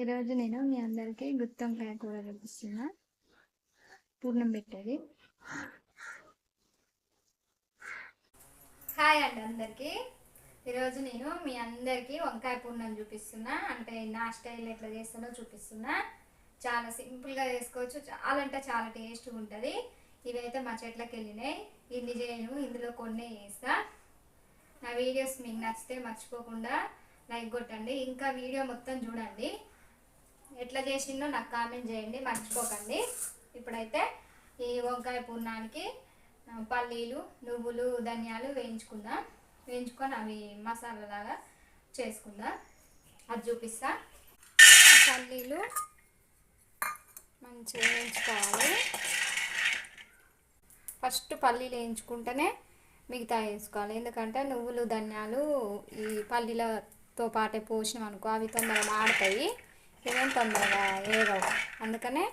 ఈరోజు నేను మీ అందరికీ గుత్తొంకాయ కూర చూపిస్తున్నా. పూర్ణం పెట్టేది. హాయ్ అండి అందరికీ. ఈరోజు నేను మీ అందరికీ వంకాయ పూర్ణం చూపిస్తున్నా. అంటే నా స్టైల్ ఎట్లా చేస్తానో చూపిస్తున్నా. చాలా సింపుల్గా చేసుకోవచ్చు. చాలా అంటే చాలా టేస్ట్గా ఉంటుంది. ఇవైతే మా చెట్లకి వెళ్ళినాయి. ఇన్ని చేయను ఇందులో కొన్ని వేస్తా నా వీడియోస్ మీకు నచ్చితే మర్చిపోకుండా లైక్ కొట్టండి. ఇంకా వీడియో మొత్తం చూడండి. ఎట్లా చేసిందో నాకు కామెంట్ చేయండి మర్చిపోకండి. ఇప్పుడైతే ఈ వంకాయ పూర్ణానికి పల్లీలు నువ్వులు ధనియాలు వేయించుకుందాం. వేయించుకొని అవి మసాలాలాగా చేసుకుందాం. అది చూపిస్తా. పల్లీలు మంచిగా వేయించుకోవాలి. ఫస్ట్ పల్లీలు వేయించుకుంటేనే మిగతా వేసుకోవాలి. ఎందుకంటే నువ్వులు ధనియాలు ఈ పల్లీలతో పాటే పోసినాం అనుకో అవి తొందరగా ఆడతాయి ఇవేం తొందరగా ఏగవు అందుకనే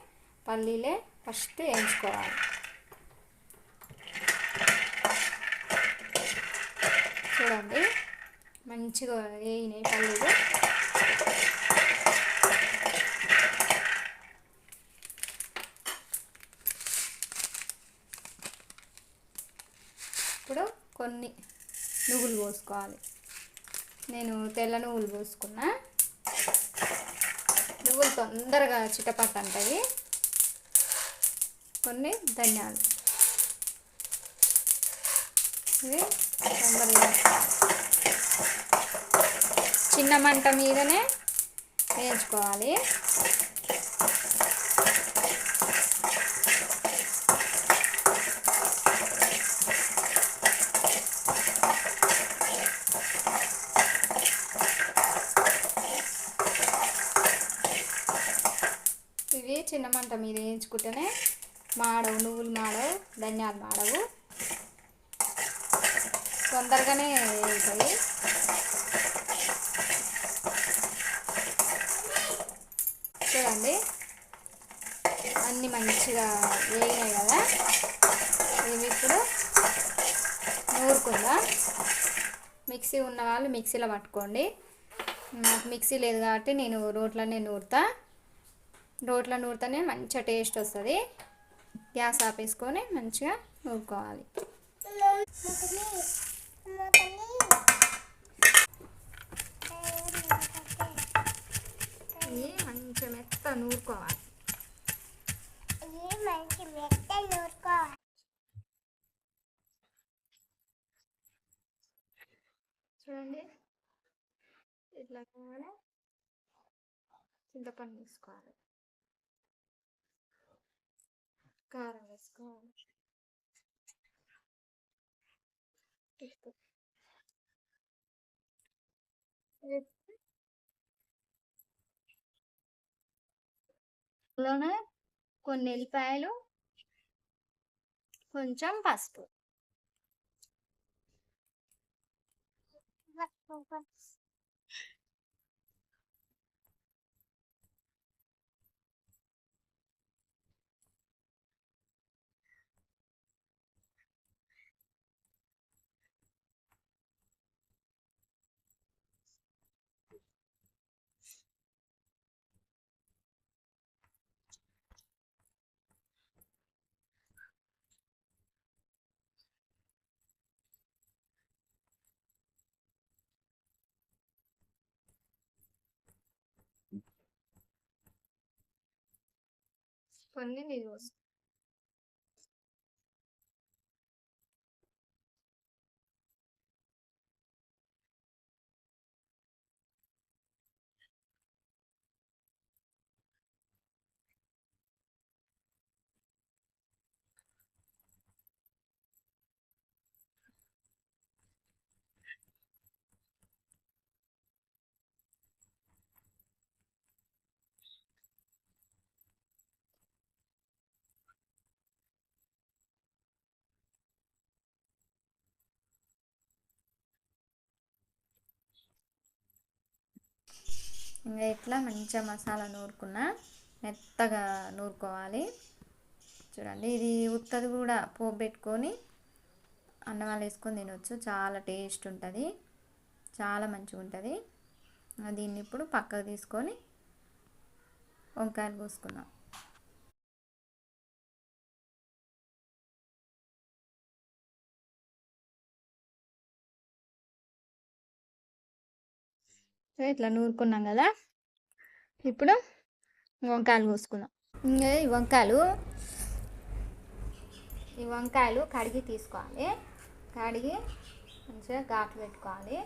పల్లీలే ఫస్ట్ వేయించుకోవాలి. చూడండి మంచిగా వేయినాయి పల్లీలు. ఇప్పుడు కొన్ని నువ్వులు పోసుకోవాలి. నేను తెల్ల నువ్వులు పోసుకున్నా. తొందరగా చిటపట్ అంటాయి. కొన్ని ధనియాలు. ఇవి తొందరగా చిన్న మంట మీదనే వేయించుకోవాలి చిన్న మంట మీద మాడవు నువ్వులు మాడవు ధనియాలు మాడవు. తొందరగానే వేయాలి చూడండి అన్నీ మంచిగా వేగినాయి కదా. ఇవి ఇప్పుడు నూరుకుందా. మిక్సీ ఉన్న వాళ్ళు మిక్సీలో పట్టుకోండి. నాకు మిక్సీ లేదు కాబట్టి నేను రోట్లోనే నూరుతా. రోట్లో నూరితేనే మంచిగా టేస్ట్ వస్తుంది. గ్యాస్ ఆపేసుకొని మంచిగా నూరుకోవాలి. ఇది మంచిగా మెత్త నూరుకోవాలి. చూడండి. ఇట్లా కావాలి. చింతపండు తీసుకోవాలి. కారం వేసుకోవాలి అందులోనే కొన్ని ఎల్లిపాయలు కొంచెం పసుపు కొన్ని నీళ్ళు ఇంకా ఇట్లా మంచిగా మసాలా నూరుకున్న మెత్తగా నూరుకోవాలి. చూడండి ఇది ఉత్తది కూడా పోపు పెట్టుకొని అన్నవాళ్ళు వేసుకొని తినవచ్చు చాలా టేస్ట్ ఉంటుంది. చాలా మంచిగా ఉంటుంది. దీన్ని ఇప్పుడు పక్కకు తీసుకొని వంకాయలు కోసుకుందాం. సో ఇట్లా నూరుకున్నాం కదా! ఇప్పుడు వంకాయలు కోసుకుందాం. ఇంకా ఈ వంకాయలు ఈ వంకాయలు కడిగి తీసుకోవాలి. కడిగి మంచిగా ఘాట్లు పెట్టుకోవాలి.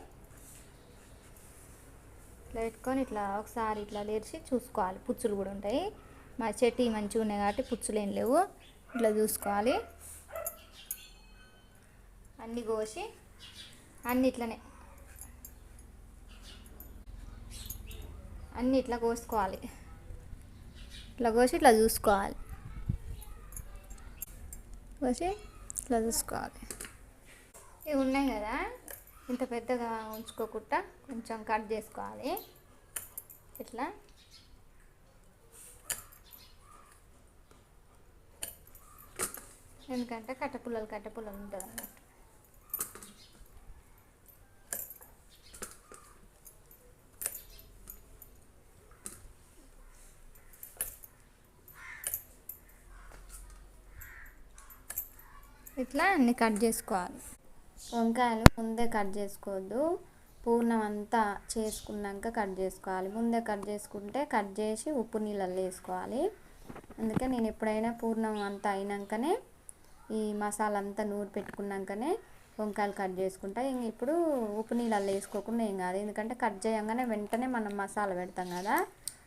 ఇట్లా పెట్టుకొని ఇట్లా ఒకసారి ఇట్లా తెరిచి చూసుకోవాలి. పుచ్చులు కూడా ఉంటాయి. మా చెట్టు మంచిగా ఉన్నాయి కాబట్టి పుచ్చులు ఏం లేవు. ఇట్లా చూసుకోవాలి. అన్నీ కోసి అన్ని ఇట్లనే అన్నీ ఇట్లా కోసుకోవాలి. ఇట్లా కోసి ఇట్లా చూసుకోవాలి. కోసి ఇట్లా చూసుకోవాలి. ఇవి ఉన్నాయి కదా? ఇంత పెద్దగా ఉంచుకోకుండా కొంచెం కట్ చేసుకోవాలి. ఇట్లా. ఎందుకంటే కట్టపుల్లలు కట్టపుల్లలు ఉంటుంది ఇట్లా అన్ని కట్ చేసుకోవాలి. వంకాయలు ముందే కట్ చేసుకోవద్దు. పూర్ణం అంతా చేసుకున్నాక కట్ చేసుకోవాలి. ముందే కట్ చేసుకుంటే కట్ చేసి ఉప్పు నీళ్ళల్లో వేసుకోవాలి. అందుకే నేను ఎప్పుడైనా పూర్ణం అంతా అయినాకనే ఈ మసాలా అంతా నూరు పెట్టుకున్నాకనే వంకాయలు కట్ చేసుకుంటా. ఇంక ఇప్పుడు ఉప్పు నీళ్ళల్లో వేసుకోకుండా ఏం కాదు. ఎందుకంటే కట్ చేయగానే వెంటనే మనం మసాలా పెడతాం కదా.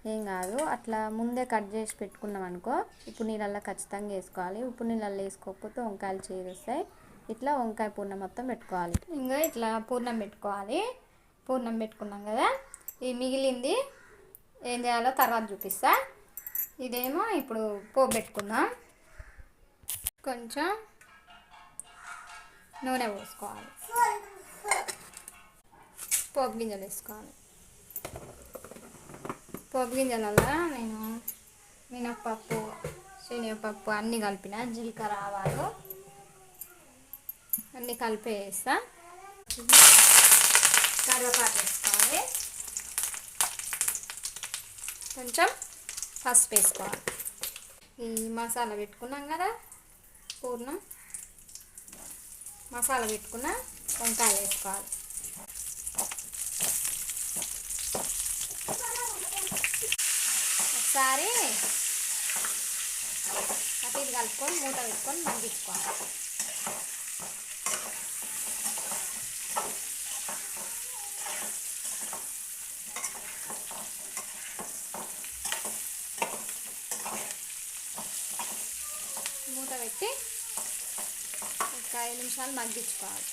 ఏం కాదు. అట్లా ముందే కట్ చేసి పెట్టుకున్నాం అనుకో ఉప్పు నీళ్ళల్లో ఖచ్చితంగా వేసుకోవాలి. ఉప్పు నీళ్ళల్లో వేసుకోకపోతే వంకాయలు చేరుస్తాయి ఇట్లా వంకాయ పూర్ణం మొత్తం పెట్టుకోవాలి. ఇంకా ఇట్లా పూర్ణం పెట్టుకోవాలి. పూర్ణం పెట్టుకున్నాం కదా. ఈ మిగిలింది ఏం చేయాలో తర్వాత చూపిస్తా. ఇదేమో ఇప్పుడు పోపు పెట్టుకుందాం. కొంచెం నూనె పోసుకోవాలి. పోపు గింజలు వేసుకోవాలి. పోపు గింజలలో నేను మినప్పప్పు శనగపప్పు అన్నీ కలిపిన జీలకర్ర ఆవాలు అన్నీ కలిపేస్తా. కరివేపాకు వేసుకోవాలి. కొంచెం పసుపు వేసుకోవాలి. ఈ మసాలా పెట్టుకున్నాం కదా పూర్ణం. మసాలా పెట్టుకున్న వంకాయలు వేసుకోవాలి. ఒకసారి అటు ఇది కలుపుకొని మూత పెట్టుకొని మగ్గించుకోవాలి మూత పెట్టి ఒక ఐదు నిమిషాలు మగ్గించుకోవాలి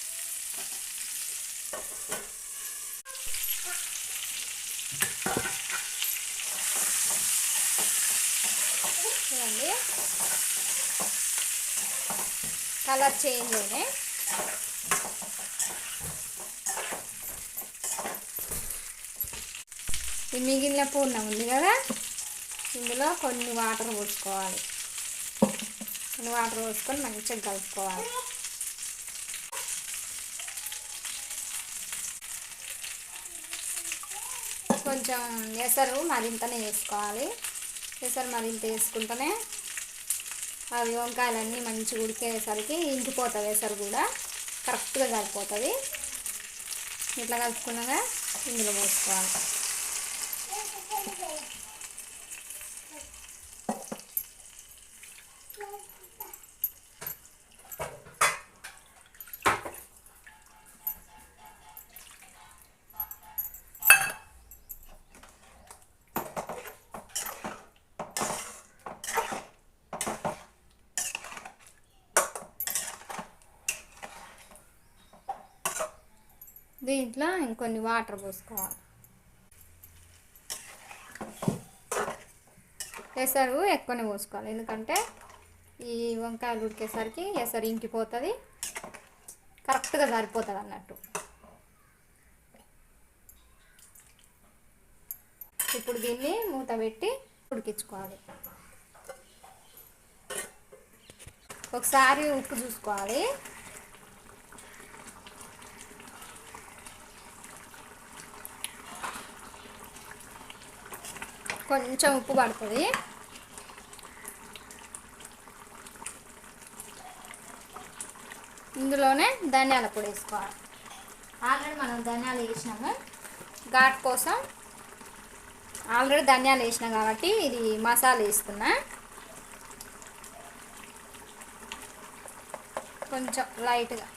చూడండి. కలర్ చేంజ్ అయినాయి ఈ మిగిలిన పూర్ణం ఉంది కదా? ఇందులో కొన్ని వాటర్ పోసుకోవాలి. కొన్ని వాటర్ పోసుకొని మంచిగా కలుపుకోవాలి. కొంచెం ఎసరు మరింతనే వేసుకోవాలి. ఒకసారి మరింత వేసుకుంటేనే అవి వంకాయలన్నీ మంచిగా ఉడికేసరికి ఇంకిపోతుంది ఎసరు కూడా. కరెక్ట్గా కలిపోతుంది. ఇట్లా కలుపుకున్నాక ఇందులో పోసుకోవాలి. దీంట్లో ఇంకొన్ని వాటర్ పోసుకోవాలి. ఎసరు ఎక్కువనే పోసుకోవాలి. ఎందుకంటే ఈ వంకాయలు ఉడికేసరికి ఎసరు ఇంకిపోతుంది కరెక్ట్గా సరిపోతుంది అన్నట్టు. ఇప్పుడు దీన్ని మూత పెట్టి ఉడికించుకోవాలి. ఒకసారి ఉప్పు చూసుకోవాలి. కొంచెం ఉప్పు పడుతుంది. ఇందులోనే ధనియాల పొడి వేసుకోవాలి. ఆల్రెడీ మనం ధనియాలు వేసినాము. ఘాట్ కోసం ఆల్రెడీ ధనియాలు వేసినాం కాబట్టి ఇది మసాలా వేసుకున్నా కొంచెం లైట్గా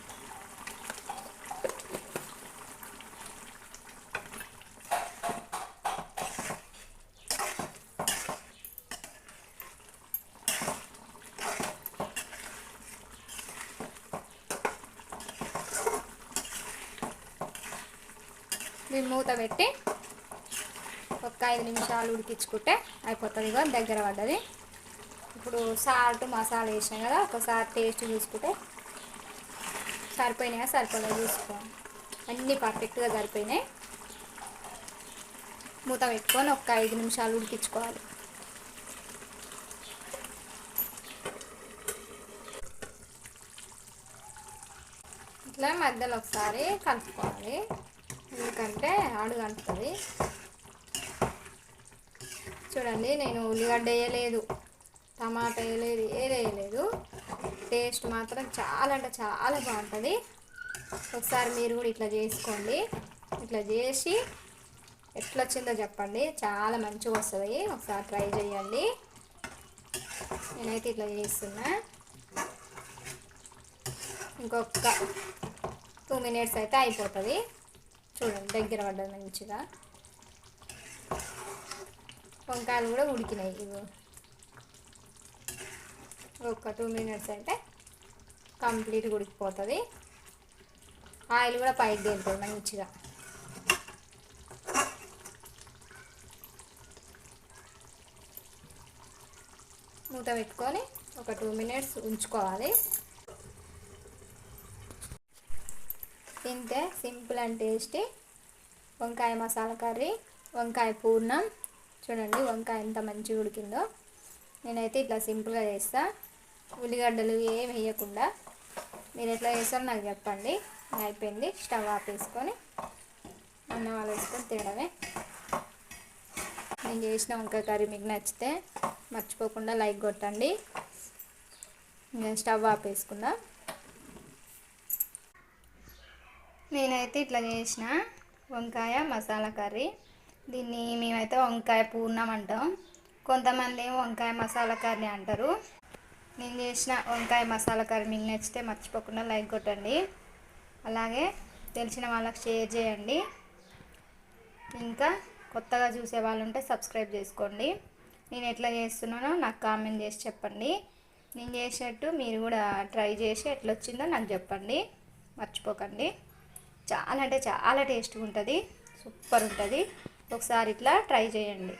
దీన్ని మూత పెట్టి ఒక ఐదు నిమిషాలు ఉడికించుకుంటే అయిపోతుంది ఇక దగ్గర పడ్డది. ఇప్పుడు సాల్ట్ మసాలా వేసినాం కదా ఒకసారి టేస్ట్ చూసుకుంటే సరిపోయినాయా సరిపోలేదు చూసుకోండి అన్నీ పర్ఫెక్ట్గా సరిపోయినాయి. మూత పెట్టుకొని ఒక ఐదు నిమిషాలు ఉడికించుకోవాలి. ఇట్లా మధ్యలో ఒకసారి కలుపుకోవాలి. ఎందుకంటే అడుగు అంటుంది చూడండి నేను ఉల్లిగడ్డ వేయలేదు టమాటా వేయలేదు ఏది వేయలేదు. టేస్ట్ మాత్రం చాలా అంటే చాలా బాగుంటుంది. ఒకసారి మీరు కూడా ఇట్లా చేసుకోండి. ఇట్లా చేసి ఎట్లా వచ్చిందో చెప్పండి. చాలా మంచిగా వస్తుంది. ఒకసారి ట్రై చేయండి. నేనైతే ఇట్లా చేస్తున్నా. ఇంకొక టూ మినిట్స్ అయితే అయిపోతుంది. చూడండి దగ్గర పడ్డది మంచిగా. వంకాయలు కూడా ఉడికినాయి ఇవి. ఒక టూ మినిట్స్ అంటే కంప్లీట్గా ఉడికిపోతుంది. ఆయిల్ కూడా పైకి తేలుతుంది మంచిగా. మూత పెట్టుకొని ఒక టూ మినిట్స్ ఉంచుకోవాలి. తింటే సింపుల్ అండ్ టేస్టీ. వంకాయ మసాలా కర్రీ వంకాయ పూర్ణం. చూడండి వంకాయ ఎంత మంచిగా ఉడికిందో. నేనైతే ఇట్లా సింపుల్గా చేస్తా. ఉల్లిగడ్డలు ఏం వేయకుండా. మీరు ఎట్లా చేస్తారో నాకు చెప్పండి. అయిపోయింది. స్టవ్ ఆపేసుకొని అన్నం వాళ్ళు వేసుకొని తినడమే. నేను చేసిన వంకాయ కర్రీ మీకు నచ్చితే మర్చిపోకుండా లైక్ కొట్టండి. నేను స్టవ్ ఆపేసుకుందాం నేనైతే ఇట్లా చేసిన వంకాయ మసాలా కర్రీ. దీన్ని మేమైతే వంకాయ పూర్ణం అంటాం. కొంతమంది వంకాయ మసాలా కర్రీ అంటారు. నేను చేసిన వంకాయ మసాలా కర్రీ మీకు నచ్చితే మర్చిపోకుండా లైక్ కొట్టండి. అలాగే తెలిసిన వాళ్ళకి షేర్ చేయండి. ఇంకా కొత్తగా చూసే వాళ్ళు ఉంటే సబ్స్క్రైబ్ చేసుకోండి. నేను ఎట్లా చేస్తున్నానో నాకు కామెంట్ చేసి చెప్పండి. నేను చేసినట్టు మీరు కూడా ట్రై చేసి ఎట్లా వచ్చిందో నాకు చెప్పండి. మర్చిపోకండి. చాలా అంటే చాలా టేస్ట్గా ఉంటుంది. సూపర్ ఉంటుంది. ఒకసారి ఇట్లా ట్రై చేయండి.